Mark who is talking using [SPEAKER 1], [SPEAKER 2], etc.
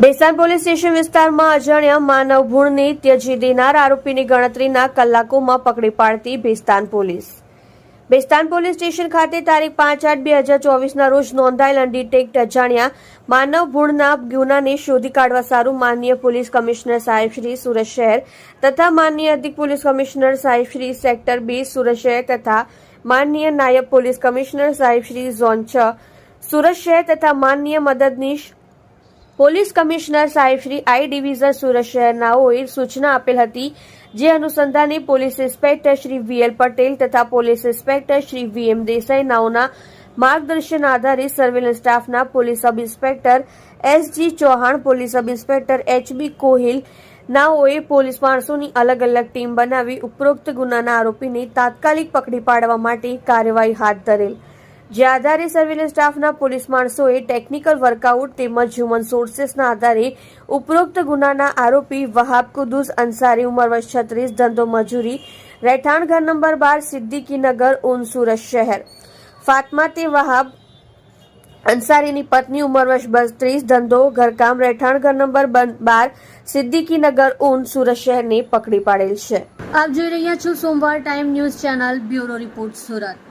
[SPEAKER 1] Bhesan police station વિસ્તારમાં અજાણ્યા માનવ ભૂણની ત્યજી દેનાર આરોપીની ગણતરીના કલાકોમાં પકડી પાડતી Bhestan police. Bhestan police station ખાતે તારીખ પાંચ આઠ બે હજાર ચોવીસના રોજ નોંધાયેલ અનડિટેક્ટ અજાણ્યા માનવ ભૂણના ગુનાને શોધી કાઢવા સારું માનનીય પોલીસ કમિશનર સાહેબ શ્રી સુરત શહેર તથા માનનીય અધિક પોલીસ કમિશનર સાહેબ શ્રી સેક્ટર બી સુરત શહેર તથા માનનીય નાયબ પોલીસ કમિશનર સાહેબ શ્રી ઝોન છ સુરત શહેર તથા માનનીય મદદનીશ પોલીસ કમિશનર સાહેબ શ્રી આઈ ડિવિઝન સુરત શહેરનાઓએ સૂચના આપેલ હતી, જે અનુસંધાને police inspector Shri VL Patel તથા police inspector Shri VM Desai નાઓના માર્ગદર્શન આધારે સર્વેલન્સ સ્ટાફના police sub inspector SG Chauhan, police sub inspector HB Kohil નાઓએ police માણસોની અલગ અલગ ટીમ બનાવી ઉપરોક્ત ગુનાના આરોપીને તાત્કાલિક પકડી પાડવા માટે કાર્યવાહી હાથ ધરેલ. જે આધારે સર્વેલન્સ સ્ટાફના પોલીસ માણસોએ ટેકનિકલ વર્કઆઉટ તેમજ હ્યુમન સોર્સીસના આધારે ઉપરોક્ત ગુનાના આરોપી વહાબ કુદુસ અંસારી, ઉંમર વર્ષ છત્રીસ, ધંધો મજૂરી, રહેઠાણ ઘર નંબર બાર સિદ્દીકીનગર ઉન સુરત શહેર. ફાતમા તે વહાબ અંસારીની પત્ની, ઉંમર વર્ષ બત્રીસ, ધંધો, ઘરકામ, રહેઠાણ ઘર નંબર બાર સિદ્દીકીનગર ઉન સુરત શહેરને પકડી પાડેલ છે.
[SPEAKER 2] આપ જોઈ રહ્યા છો સોમવાર time news channel, bureau report Surat.